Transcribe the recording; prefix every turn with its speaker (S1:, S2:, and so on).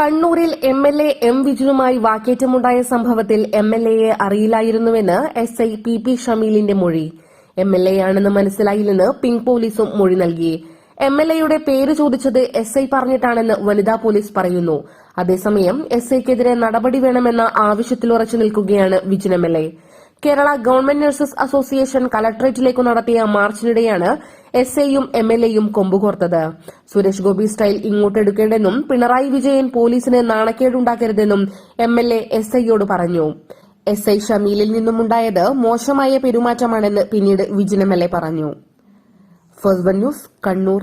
S1: കണ്ണൂരിൽ M L A M വിജുവുമായി വാക്കേറ്റമുണ്ടായ സംഭവത്തിൽ എം എൽ എയെ അറിയില്ലായിരുന്നുവെന്ന് എസ് ഐ പി പി ഷമീലിന്റെ മൊഴി. എം എൽ എ ആണെന്ന് മനസ്സിലായില്ലെന്ന് പിങ്ക് പോലീസും മൊഴി നൽകി. എം എൽ എയുടെ പേര് ചോദിച്ചത് എസ് ഐ പറഞ്ഞിട്ടാണെന്ന് വനിതാ പോലീസ് പറയുന്നു. അതേസമയം എസ് ഐക്കെതിരെ നടപടി വേണമെന്ന ആവശ്യത്തിൽ ഉറച്ചു നിൽക്കുകയാണ് Vijin M L A. Kerala government nurses association കലക്ടറേറ്റിലേക്ക് നടത്തിയ മാർച്ചിനിടെയാണ് എസ് എയും എം എൽ എയും കൊമ്പുകോർത്തത് സുരേഷ് ഗോപി സ്റ്റൈൽ ഇങ്ങോട്ടെടുക്കേണ്ടെന്നും പിണറായി വിജയൻ പോലീസിന് നാണക്കേടുണ്ടാക്കരുതെന്നും എം എൽ എ എസ് ഐയോട് പറഞ്ഞു. എസ് ഐ ഷമീലിൽ നിന്നുമുണ്ടായത് മോശമായ പെരുമാറ്റമാണെന്ന് പിന്നീട് വിജിൻ എം എൽ എ പറഞ്ഞു. First news Kannur.